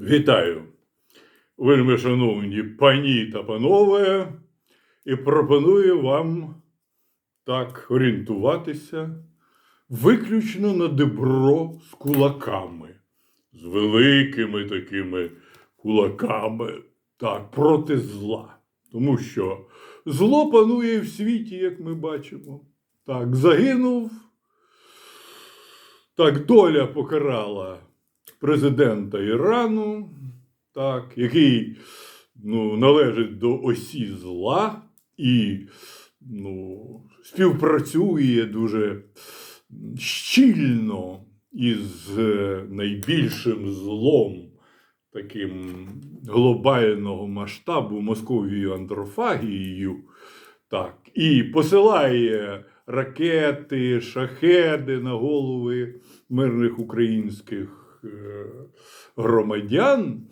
Вітаю, вельми шановні пані та панове, і пропоную вам так орієнтуватися виключно на добро з кулаками, з великими такими кулаками, так, проти зла. Тому що зло панує в світі, як ми бачимо. Так, загинув. Так, доля покарала президента Ірану, так, який ну, належить до осі зла і ну, співпрацює дуже щільно із е, найбільшим злом таким глобального масштабу Московією андрофагією. Так, і посилає ракети, шахеди на голови мирних українських е, громадян,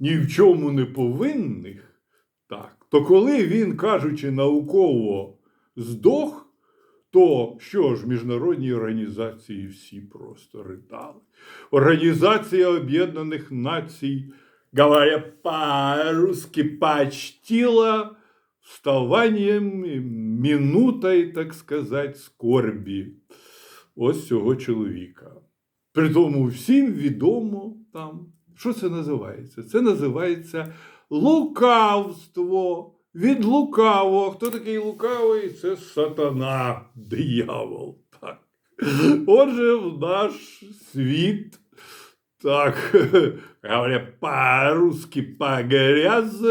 ні в чому не повинних. Так, то коли він, кажучи науково, здох, то що ж міжнародні організації всі просто ридали. Організація Об'єднаних Націй, говоря по-русски, почтила вставанням, минутой, так сказати, скорбі ось цього чоловіка. При тому всім відомо там, що це називається? Це називається лукавство. Від лукавого. Хто такий лукавий? Це сатана, диявол. Так. Отже, в наш світ, так, говоря по-русски, по-гряз,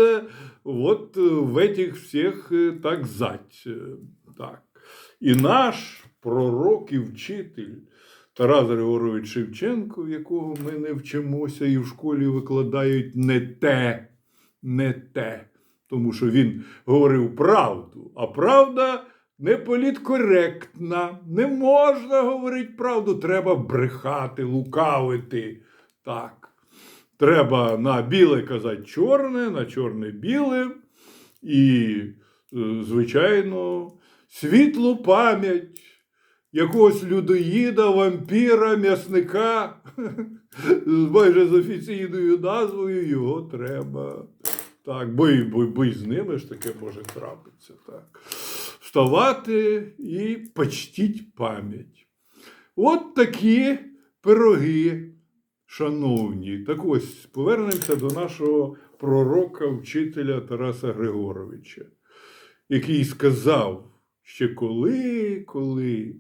вот в этих всех э, так зать. э, Так. І наш пророк і вчитель Тарас Григорович Шевченко, в якого ми не вчимося і в школі викладають не те, не те. Тому що він говорив правду, а правда не політкоректна. Не можна говорити правду, треба брехати, лукавити. Так. Треба на біле казати чорне, на чорне біле. І, е, звичайно, світлу пам'ять якогось людоїда, вампіра, м'ясника, майже з офіційною назвою його треба. Так, бо, й- бо, бо й з ними ж таке може трапитися. Так. Вставати і почтіть пам'ять. От такі пироги, шановні. Так ось повернемося до нашого пророка, вчителя Тараса Григоровича, який сказав ще коли, коли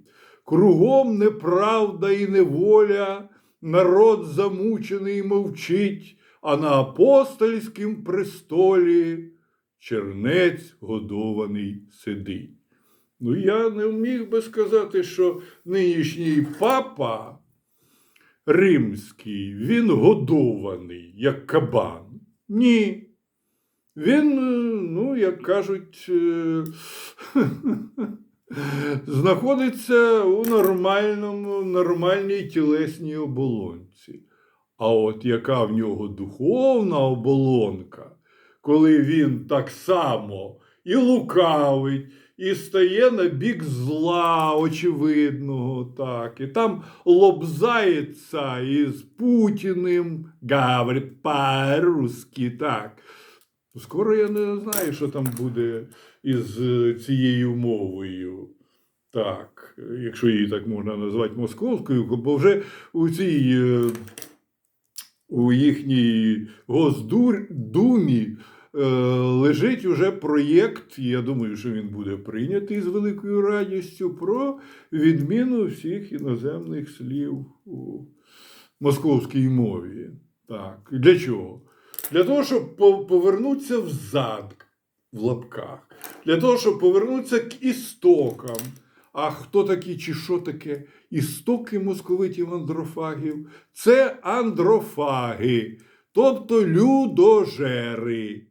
кругом неправда і неволя, народ замучений мовчить, а на апостольськім престолі чернець годований сидить. Ну, я не міг би сказати, що нинішній папа римський, він годований, як кабан. Ні. Він, ну, як кажуть, е, знаходиться у нормальному, нормальній тілесній оболонці. А от яка в нього духовна оболонка, коли він так само і лукавить, і стає на бік зла, очевидного, так, і там лобзається із Путіним, говорить по-русски, так. Скоро я не знаю, що там буде із е, цією мовою. Так, якщо її так можна назвати московською, бо вже у цій е, у їхній Госдумі е, лежить уже проєкт, я думаю, що він буде прийнятий з великою радістю про відміну всіх іноземних слів у московській мові. Так, для чого? Для того, щоб повернутися взад в лапках, для того, щоб повернутися к істокам. А хто такі чи що таке істоки московитів андрофагів? Це андрофаги, тобто людожери.